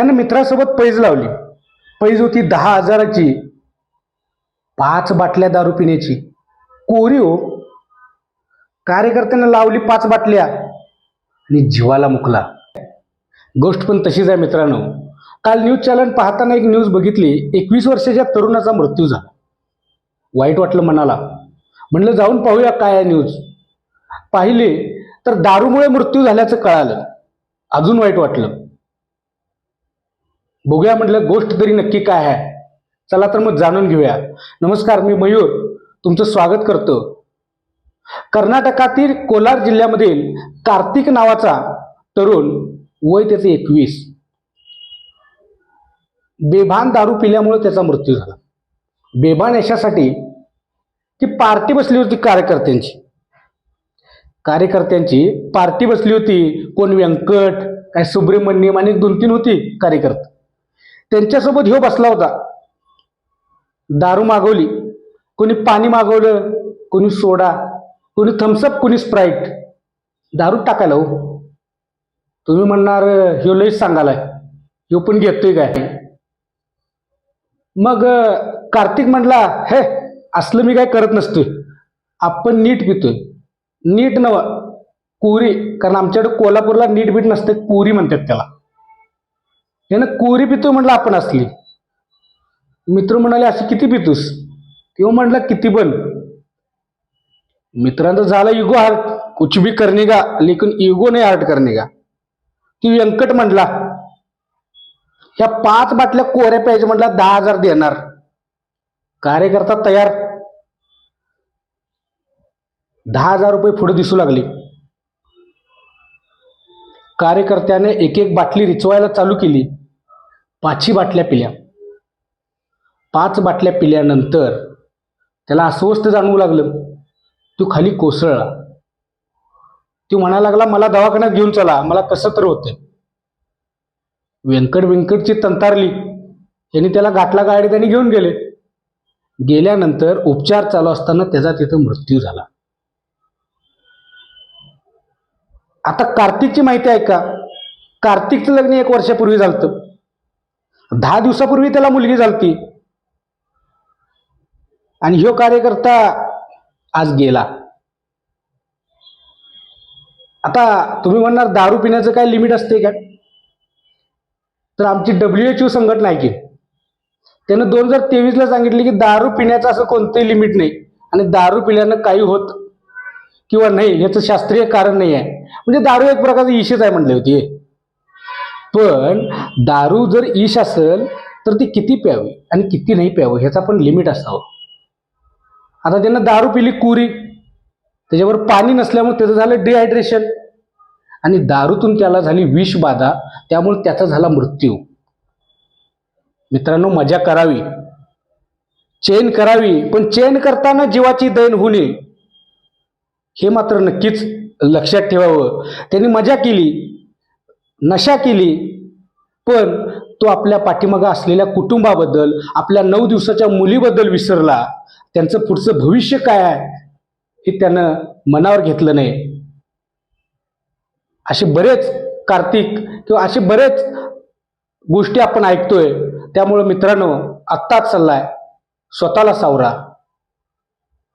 त्यानं मित्रासोबत पैज लावली. पैज होती दहा हजाराची. पाच बाटल्या दारू पिण्याची. कोरी हो. कार्यकर्त्यानं लावली पाच बाटल्या. आणि जीवाला मुकला. गोष्ट पण तशीच आहे मित्रांनो. काल न्यूज चॅनल पाहताना एक न्यूज बघितली. एकवीस वर्षाच्या तरुणाचा मृत्यू झाला. वाईट वाटलं मनाला. म्हणलं जाऊन पाहूया काय आहे न्यूज. पाहिले तर दारूमुळे मृत्यू झाल्याचं कळालं. अजून वाईट वाटलं. बघूया म्हटलं गोष्ट तरी नक्की काय आहे? चला तर मग जाणून घेऊया. नमस्कार मी मयूर. तुमचं स्वागत करतो. कर्नाटकातील कोलार जिल्ह्यामधील कार्तिक नावाचा तरुण वय त्याचे एकवीस. बेभान दारू पिल्यामुळे त्याचा मृत्यू झाला. बेभान यशासाठी ती पार्टी बसली होती कार्यकर्त्यांची. कार्यकर्त्यांची पार्टी बसली होती. कोण व्यंकट काय सुब्रमण्यम आणि दोन तीन होती कार्यकर्ते. त्यांच्यासोबत ह्यो बसला होता. दारू मागवली. कोणी पाणी मागवलं कोणी सोडा कोणी थम्सअप कोणी स्प्राईट दारू टाकायला हो. तुम्ही म्हणणार ह्यो लईच सांगालाय. ह्यो पण घेतोय काय? मग कार्तिक म्हणला हे असलं मी काय करत नसतोय. आपण नीट पितोय. नीट नव कुरी कारण आमच्याकडे कोल्हापूरला नीट बीट नसते कुरी म्हणतात त्याला. यानं कोरी पितो म्हटलं आपण असली. मित्र म्हणाले असे किती पितोस? किंवा म्हटलं किती पण. मित्रांचं झालं इगो हार्ट कुछ भी करणे का लेकिन इगो नाही हार्ट करणे का ती व्यंकट म्हटला ह्या पाच बाटल्या कोऱ्या प्यायच्या म्हटला दहा हजार देणार. कार्यकर्ता तयार. दहा हजार रुपये पुढे दिसू लागले. कार्यकर्त्याने एक एक बाटली रिचवायला चालू केली. पाचही बाटल्या पिल्या. पाच बाटल्या पिल्यानंतर त्याला अस्वस्थ जाणवू लागलं. तो खाली कोसळला. तो म्हणायला लागला मला दवाखान्यात घेऊन चला मला कसं तर होतंय. व्यंकट व्यंकटची तंतारली. यांनी त्याला गाठला गाडी त्यांनी घेऊन गेले. गेल्यानंतर उपचार चालू असताना त्याचा तिथं मृत्यू झाला. आता कार्तिकची माहिती आहे का कार्तिकचं लग्न एक वर्षापूर्वी झालं दहा दिवसापूर्वी त्याला मुलगी झालती. आणि ह्यो कार्यकर्ता आज गेला. आता तुम्ही म्हणणार दारू पिण्याचं काय लिमिट असते का? तर आमची डब्ल्यू एच यू संघटना आहे की. त्यानं दोन हजार तेवीसला सांगितले की दारू पिण्याचं असं कोणतंही लिमिट नाही. आणि दारू पिल्यानं काही होत किंवा नाही याचं शास्त्रीय कारण नाही आहे. म्हणजे दारू एक प्रकारचं इशूच आहे म्हणले होती. पण दारू जर ईश असेल तर ती किती प्यावी आणि किती नाही प्यावी ह्याचा पण लिमिट असावं. आता त्यांना दारू पिली कुरी. त्याच्यावर पाणी नसल्यामुळे त्याचं झालं डिहायड्रेशन आणि दारूतून त्याला झाली विषबाधा त्यामुळे त्याचा झाला मृत्यू. मित्रांनो मजा करावी. चेन करावी. पण चेन करताना जीवाची दैन होऊ नये हे मात्र नक्कीच लक्षात ठेवावं. त्यांनी मजा केली. नशा केली पण तो आपल्या पाठीमागं असलेल्या कुटुंबाबद्दल आपल्या नऊ दिवसाच्या मुलीबद्दल विसरला. त्यांचं पुढचं भविष्य काय आहे हे त्यानं मनावर घेतलं नाही. असे बरेच कार्तिक किंवा असे बरेच गोष्टी आपण ऐकतोय. त्यामुळे मित्रांनो आत्ताच चाललाय स्वतःला सावरा.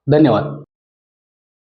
धन्यवाद.